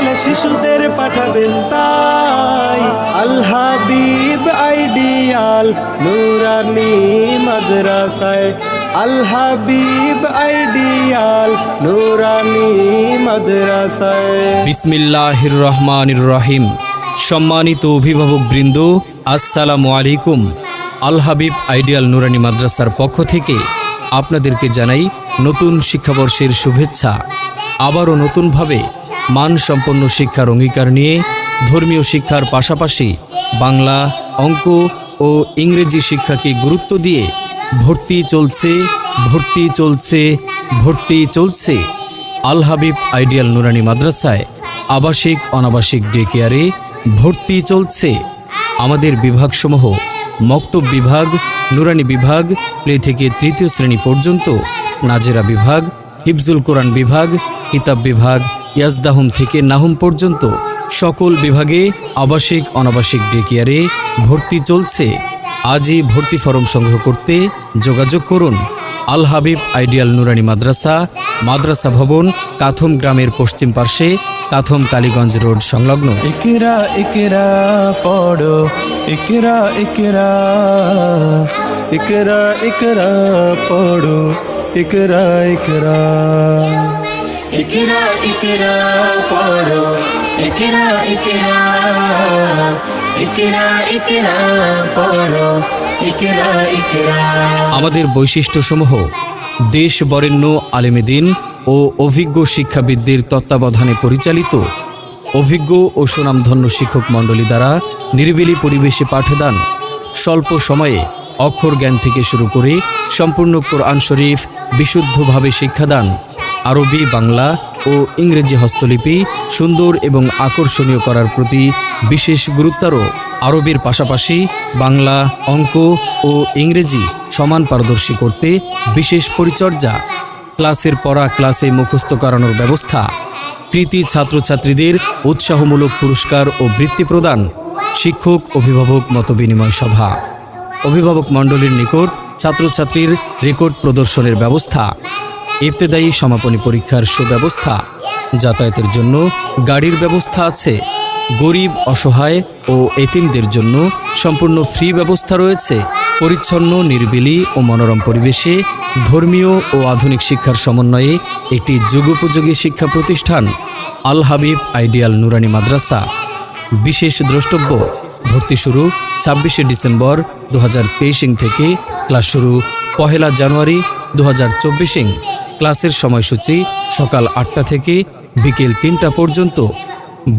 হলে শিশুদের পাঠাবেন তাই। আল হাবিব আইডিয়াল নুরানি মাদ্রাসায়। আল হাবিব আইডিয়াল নুরানি মাদ্রাসায়। বিসমিল্লাহির রহমানির রহিম। সম্মানিত অভিভাবক বৃন্দ, আসসালামু আলাইকুম। আলহাবিব আইডিয়াল নুরানি মাদ্রাসার পক্ষ থেকে আপনাদেরকে জানাই নতুন শিক্ষাবর্ষের শুভেচ্ছা। আবারও নতুনভাবে মানসম্পন্ন শিক্ষার অঙ্গীকার নিয়ে ধর্মীয় শিক্ষার পাশাপাশি বাংলা, অঙ্ক ও ইংরেজি শিক্ষাকে গুরুত্ব দিয়ে ভর্তি চলছে ভর্তি চলছে ভর্তি চলছে আল হাবিব আইডিয়াল নুরানি মাদ্রাসায় আবাসিক, অনাবাসিক ডে কেয়ারে ভর্তি চলছে। আমাদের বিভাগসমূহ মক্তব বিভাগ, নুরানি বিভাগ, প্লে থেকে তৃতীয় শ্রেণি পর্যন্ত নাজেরা বিভাগ, হিফজুল কোরআন বিভাগ, কিতাব বিভাগ ইয়াজদাহুম থেকে নাহুম পর্যন্ত সকল বিভাগে আবাসিক, অনাবাসিক ডে কেয়ারে ভর্তি চলছে। আজই ভর্তি ফরম সংগ্রহ করতে যোগাযোগ করুন। আল হাবিব আইডিয়াল নুরানি মাদ্রাসা মাদ্রাসা ভবন, কাথম গ্রামের পশ্চিম পার্শ্বে, কাথম কালীগঞ্জ রোড সংলগ্ন। ইকরা ইকরা পড়ো। ইকরা ইকরা ইকরা ইকরা পড়ো। ইকরা ইকরা ইকরা ইকরা, পড়ো। ইকরা ইকরা ইকরা ইকরা, পড়ো। ইকরা ইকরা। আমাদের বৈশিষ্ট্যসমূহ দেশ বরেণ্য আলেমেদিন ও অভিজ্ঞ শিক্ষাবিদদের তত্ত্বাবধানে পরিচালিত, অভিজ্ঞ ও সুনামধন্য শিক্ষক মণ্ডলী দ্বারা নিরিবিলি পরিবেশে পাঠদান, স্বল্প সময়ে অক্ষর জ্ঞান থেকে শুরু করে সম্পূর্ণ কোরআন শরীফ বিশুদ্ধভাবে শিক্ষাদান আরবি, বাংলা ও ইংরেজি হস্তলিপি সুন্দর এবং আকর্ষণীয় করার প্রতি বিশেষ গুরুত্বারোপ। আরবির পাশাপাশি বাংলা, অঙ্ক ও ইংরেজি সমান পারদর্শী করতে বিশেষ পরিচর্যা। ক্লাসের পড়া ক্লাসে মুখস্থ করানোর ব্যবস্থা। কৃতি ছাত্রছাত্রীদের উৎসাহমূলক পুরস্কার ও বৃত্তি প্রদান। শিক্ষক, অভিভাবক মতবিনিময় সভা। অভিভাবক মণ্ডলীর নিকট ছাত্রছাত্রীর রেকর্ড প্রদর্শনের ব্যবস্থা। ইবতেদায়ী সমাপনী পরীক্ষার সুব্যবস্থা, যাতায়াতের জন্য গাড়ির ব্যবস্থা আছে, গরিব, অসহায় ও এতিমদের জন্য সম্পূর্ণ ফ্রি ব্যবস্থা রয়েছে। পরিচ্ছন্ন, নির্বিলি ও মনোরম পরিবেশে ধর্মীয় ও আধুনিক শিক্ষার সমন্বয়ে একটি যুগোপযোগী শিক্ষা প্রতিষ্ঠান, আল হাবিব আইডিয়াল নুরানি মাদ্রাসা। বিশেষ দ্রষ্টব্য, ভর্তি শুরু ছাব্বিশে ডিসেম্বর দু হাজার থেকে, ক্লাস শুরু পহেলা জানুয়ারি দু হাজার ক্লাসের সময়সূচি সকাল আটটা থেকে বিকেল তিনটা পর্যন্ত।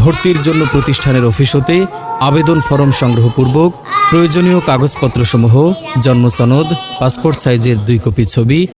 ভর্তির জন্য প্রতিষ্ঠানের অফিস হতে আবেদন ফরম সংগ্রহপূর্বক প্রয়োজনীয় কাগজপত্রসমূহ, জন্ম সনদ, পাসপোর্ট সাইজের দুই কপি ছবি